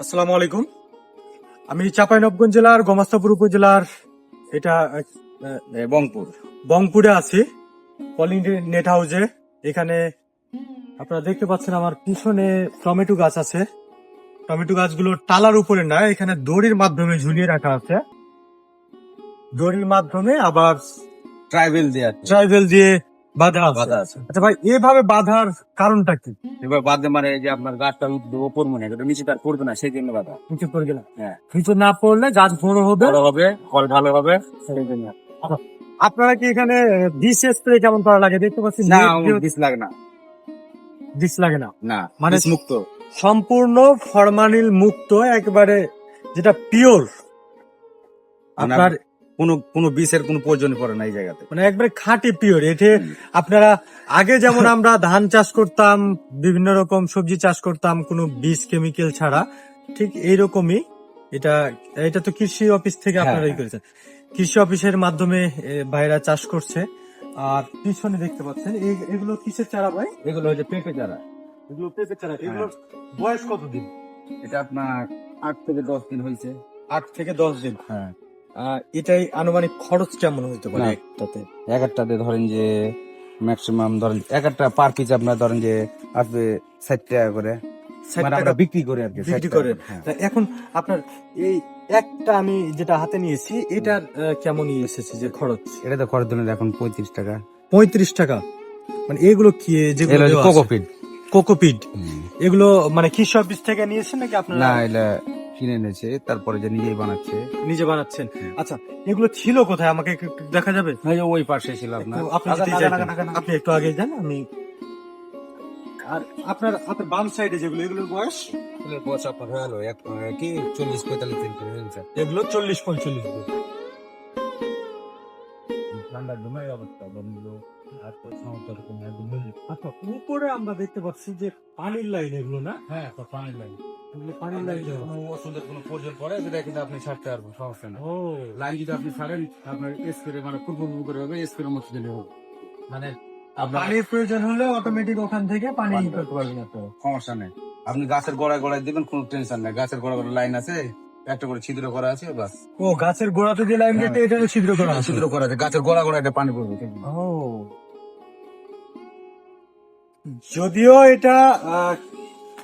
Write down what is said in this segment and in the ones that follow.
আসসালামু আলাইকুম। আমি চাঁপাইনবগঞ্জ জেলার গমাস্তাপুর উপজেলার এটা বংপুর। বংপুরে আছি কলিং নেট হাউসে এখানে আপনারা দেখতে পাচ্ছেন আমার পিছনে টমেটো গাছ আছে। টমেটো গাছগুলো টালার উপরে না এখানে দড়ির মাধ্যমে ঝুলিয়ে রাখা আছে। দড়ির মাধ্যমে আবার ট্রাইবেল দিয়ে ট্রাইবেল দিয়ে বাঁধা বাধা আছে। আচ্ছা ভাই এভাবে বাঁধার কারণটা কি? এবার বাদে মানে যে আপনার গাছটা উঠবে ওপর মনে হয় নিচে তার পড়বে না সেই জন্য বাধা। কিছু করে গেলাম হ্যাঁ। কিছু না পড়লে গাছ বড় হবে। ভালো হবে ফল ভালো হবে সেই জন্য। আপনারা কি এখানে বিষ স্প্রে কেমন করা লাগে? দেখতে পাচ্ছি না বিষ লাগে না। বিষ লাগে না? না মানে- মানে মুক্ত। সম্পূর্ণ ফরমালিন মুক্ত একবারে যেটা পিওর আপনার কোনো কোনো বিষের কোনো প্রয়োজন পড়ে না এই জায়গাতে। মানে একবারে খাঁটি পিওর এতে আপনারা আগে যেমন আমরা ধান চাষ করতাম বিভিন্ন রকম সবজি চাষ করতাম কোনো বীজ কেমিক্যাল ছাড়া ঠিক এইরকমই এটা এটা তো কৃষি অফিস থেকে হ্যাঁ, আপনারা ই হ্যাঁ। করেছেন। কৃষি অফিসের মাধ্যমে ভাইরা চাষ করছে। আর পিছনে দেখতে পাচ্ছেন এগুলো কিসের চারা ভাই? এগুলো হচ্ছে পেঁপে চারা। এগুলো পেঁপে চারা এগুলোর বয়স কতদিন? এটা আপনার আট থেকে দশ দিন হয়েছে। আট থেকে দশ দিন। হ্যাঁ। এটাই আনুমানিক খরচ কেমন হতে পারে। একটাতে? এক একটাতে ধরেন যে ম্যাক্সিমাম ধরেন এক একটা পার পিস আপনার ধরেন যে আসবে ষাট টাকা করে। মানে বিক্রি করি আর কি বিক্রি করেন। হ্যাঁ। এখন আপনার এই একটা আমি যেটা হাতে নিয়েছি এটার কেমন এসেছে যে খরচ? এটা তো খরচ ধরেন এখন পঁয়ত্রিশ টাকা। পঁয়ত্রিশ টাকা? মানে এগুলো কি যেগুলো আছে? কোকোপিট এগুলো মানে কৃষি অফিস থেকে নিয়েছেন নাকি আপনার? না এটা কিনে এনেছে তারপরে যে নিজেই বানাচ্ছে। নিজে বানাচ্ছেন। আচ্ছা এগুলো ছিল কোথায়? আমাকে একটু দেখা যাবে? ওই পাশে ছিল আপনার আপনি যদি যাইতেন। আগা। আপনি একটু আগে যান আমি আর আপনার আপনার বাম সাইডে যেগুলো এগুলোর বয়স? আপনার হয়ে গেলো এক আহ, কি? চল্লিশ পঁয়তাল্লিশ দিন করে হয়েছে। এগুলো চল্লিশ পঁয়তাল্লিশ দিন। ঠান্ডার জন্য অবস্থা বন্ধু আর তো সমস্যা একদম আচ্ছা উপরে আমরা দেখতে পাচ্ছি যে পানির লাইন এগুলো না? হ্যাঁ পানির লাইন ওষুধের কোনো প্রয়োজন পড়ে সেটা কিন্তু আপনি ছাড়তে পারবেন সমস্যা নেই। লাইন যদি আপনি ছাড়েন আপনার স্প্রে মানে খুব করে হবে স্প্রে মতো দিলে হবে মানে পানির প্রয়োজন হলে অটোমেটিক ওখান থেকে পানি পানি পারবেন সমস্যা নেই। আপনি গাছের গোড়ায় গোড়ায় দিবেন কোনো টেনশন নেই। গাছের গোড়া গোড়া লাইন আছে একটা করে ছিদ্র করা আছে বাস ও গাছের গোড়াতে যে লাইন গেছে এটা ছিদ্র করা আছে। ছিদ্র করা আছে গাছের গোড়া গোড়া এটা পানি পড়বে ও। যদিও এটা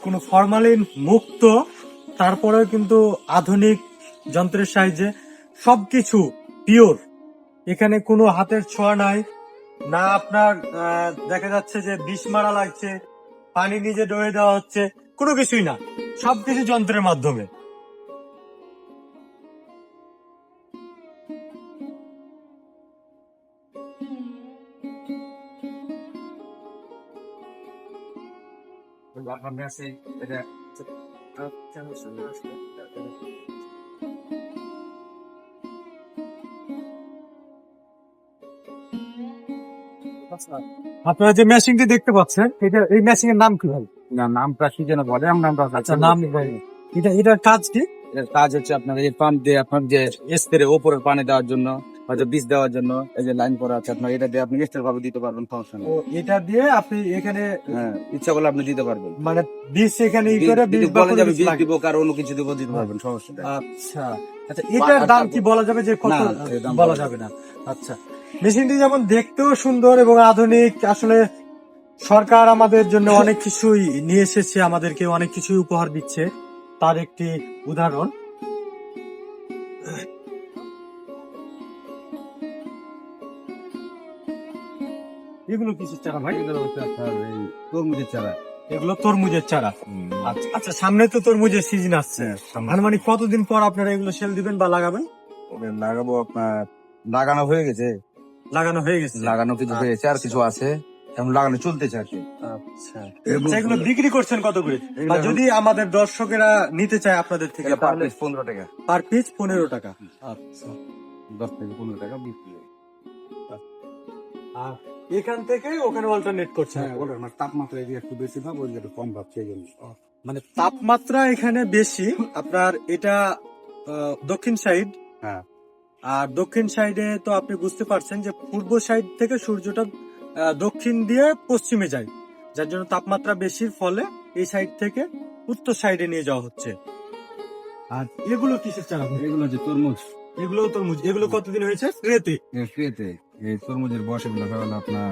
কোনো ফরমালিন মুক্ত, তারপরেও কিন্তু আধুনিক যন্ত্রের সাহায্যে সবকিছু পিওর এখানে কোনো হাতের ছোঁয়া নাই। না আপনার দেখা যাচ্ছে যে বিষ মারা লাগছে, পানি নিজে ডয়ে দেওয়া হচ্ছে, কোনো কিছুই না। সবকিছু যন্ত্রের মাধ্যমে। আপনার এটা যে মেশিনটি দেখতে পাচ্ছেন এটা এই মেশিনের নাম কি ভাই? না নামটা কি যেন বলে নামটা আচ্ছা নাম এটা এটার কাজ কি? কাজ হচ্ছে আপনার এই পাম্প দিয়ে আপনার যে স্প্রে ওপরে পানি দেওয়ার জন্য হয়তো বীজ দেওয়ার জন্য এই যে লাইন করা আছে আপনার এটা দিয়ে আপনি ভাবে দিতে পারবেন সমস্যা নেই এটা দিয়ে আপনি এখানে হ্যাঁ ইচ্ছা করলে আপনি দিতে পারবেন। মানে বীজ এখানে ই বীজ করে বীজ বলে যাবে বীজ বীজ দিব কার অন্য কিছু দিব দিতে পারবেন সমস্যা নেই। আচ্ছা আচ্ছা এটার দাম কি বলা যাবে যে কত? বলা যাবে না। আচ্ছা মেশিনটি যেমন দেখতেও সুন্দর এবং আধুনিক আসলে সরকার আমাদের জন্য অনেক কিছুই নিয়ে এসেছে আমাদেরকে অনেক কিছুই উপহার দিচ্ছে। তার একটি উদাহরণ এগুলো কিসের চারা ভাই? এগুলো হচ্ছে আপনার এই তরমুজের চারা। এগুলো তরমুজের চারা। আচ্ছা আচ্ছা সামনে তো তরমুজের সিজন আসছে। আনুমানিক কতদিন পর আপনারা এগুলো সেল দিবেন বা লাগাবেন? লাগাবো আপনার লাগানো হয়ে গেছে। লাগানো হয়ে গেছে। লাগানো কিছু হয়েছে আর কিছু আছে। এখন লাগানো চলতেছে আর কি। আচ্ছা। আচ্ছা, এগুলো বিক্রি করছেন কত করে? বা যদি আমাদের দর্শকেরা নিতে চায় আপনাদের থেকে পার পিস পনেরো টাকা। পার পিস পনেরো টাকা। আচ্ছা। দশ থেকে পনেরো টাকা বিক্রি হয়। আর এখান থেকে ওখানে অল্টারনেট করছে। হ্যাঁ মানে তাপমাত্রা যদি একটু বেশি ভাব ওই একটু কম ভাবছে এই জন্য। মানে তাপমাত্রা এখানে বেশি। আপনার এটা দক্ষিণ সাইড হ্যাঁ। আর দক্ষিণ সাইডে তো আপনি বুঝতে পারছেন যে পূর্ব সাইড থেকে সূর্যটা দক্ষিণ দিয়ে পশ্চিমে যায়। যার জন্য তাপমাত্রা বেশির ফলে এই সাইড থেকে উত্তর সাইডে নিয়ে যাওয়া হচ্ছে। আর এগুলো কিসের চারা? এগুলো যে তরমুজ। এগুলো তরমুজ। এগুলো কতদিন হয়েছে? ক্রেতে ফ্রিতে এই তরমুজের বয়স এগুলো হলো আপনার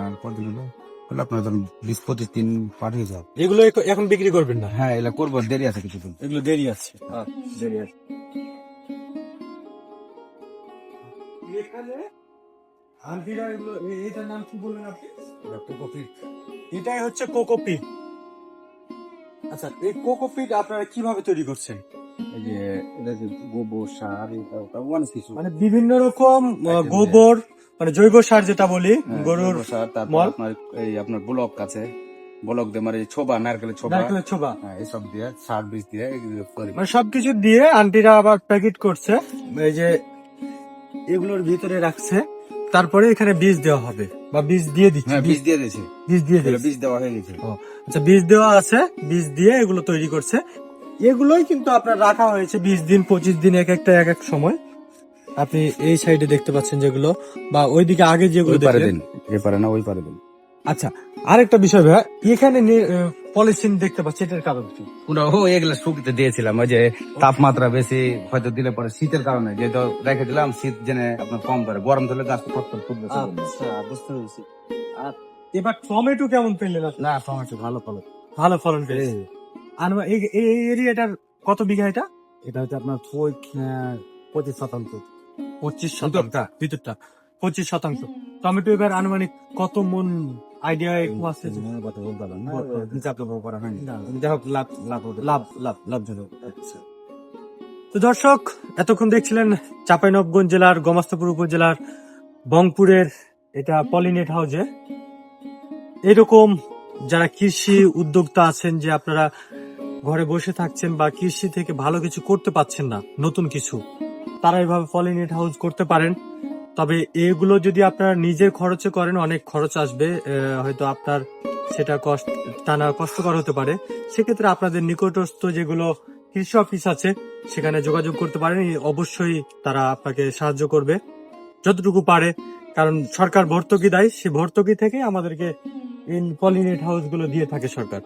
হলো আপনার ধরুন বিশ পঁচিশ দিন পার হয়ে যাবে। এগুলো এখন বিক্রি করবেন না? হ্যাঁ এগুলো করব দেরি আছে কিছুদিন। এগুলো দেরি আছে। দেরি আছে। এখানে আন্টিরা এগুলো এটার নাম কি বললেন আপনি? কোকোপিট। এটাই হচ্ছে কোকোপিট। আচ্ছা এই কোকোপিট আপনারা কীভাবে তৈরি করছেন? এই যে এটা যে গোবর সার এটা ওটা অনেক কিছু মানে বিভিন্ন রকম গোবর মানে জৈব সার যেটা বলি হ্যাঁ, গরুর সার তারপর আপনার এই আপনার ব্লক আছে। ব্লক দিয়ে মানে ছোবা নারকেলের ছোবা। নারকেলের ছোবা। হ্যাঁ এইসব দিয়ে সার বীজ দিয়ে মানে সবকিছু দিয়ে আন্টিরা আবার প্যাকেট করছে এই যে এগুলোর ভিতরে রাখছে তারপরে এখানে বীজ দেওয়া হবে বা বীজ দিয়ে দিচ্ছে। হ্যাঁ বীজ দিয়ে দিয়েছে। বীজ দিয়ে দিচ্ছে বীজ দেওয়া হয়ে গেছে। আচ্ছা বীজ দেওয়া আছে বীজ দিয়ে এগুলো তৈরি করছে। এগুলোই কিন্তু আপনার রাখা হয়েছে বিশ দিন পঁচিশ দিন এক একটা এক এক সময়। আপনি এই সাইডে দেখতে পাচ্ছেন যেগুলো বা ওইদিকে আগে যেগুলো পারে দেখলেন? পারে না ওই পারে দিন। আচ্ছা আরেকটা বিষয় ভাই এখানে পলিসিন দেখতে পাচ্ছি এটার কারণ কি? ও এগুলো শুকিতে দিয়েছিলাম ওই যে তাপমাত্রা বেশি হয়তো দিলে পরে শীতের কারণে যেহেতু রেখে দিলাম শীত জেনে আপনার কম করে গরম ধরলে গাছ ফুটবে আচ্ছা বুঝতে পেরেছি। আর এবার টমেটো কেমন পেলেন না টমেটো ভালো ফলন। ভালো ফলন পেয়েছে আর এই এরিয়াটার কত বিঘা এটা? এটা হচ্ছে আপনার পঁচিশ শতাংশ। পঁচিশ শতাংশ। ভিতরটা পঁচিশ শতাংশ। টমেটো এবার আনুমানিক কত মন আইডিয়া একটু আছে? কথা বলতে পারলাম না বলতে পারলাম। হিসাব তো করা হয়নি। যাই হোক লাভ লাভ লাভ লাভ। লাভজনক। তো দর্শক এতক্ষণ দেখছিলেন চাঁপাইনবগঞ্জ জেলার গমাস্তাপুর উপজেলার বংপুরের এটা পলিনেট হাউজে এরকম যারা কৃষি উদ্যোক্তা আছেন যে আপনারা ঘরে বসে থাকছেন বা কৃষি থেকে ভালো কিছু করতে পাচ্ছেন না নতুন কিছু তারা এভাবে পলিনেট হাউস করতে পারেন। তবে এগুলো যদি আপনারা নিজের খরচে করেন, অনেক খরচ আসবে হয়তো আপনার সেটা কষ্ট, টানা কষ্টকর হতে পারে। সেক্ষেত্রে আপনাদের নিকটস্থ যেগুলো কৃষি অফিস আছে, সেখানে যোগাযোগ করতে পারেন। অবশ্যই তারা আপনাকে সাহায্য করবে, যতটুকু পারে। কারণ সরকার ভর্তুকি দেয়, সে ভর্তুকি থেকে আমাদেরকে ইন পলিনেট হাউসগুলো দিয়ে থাকে সরকার।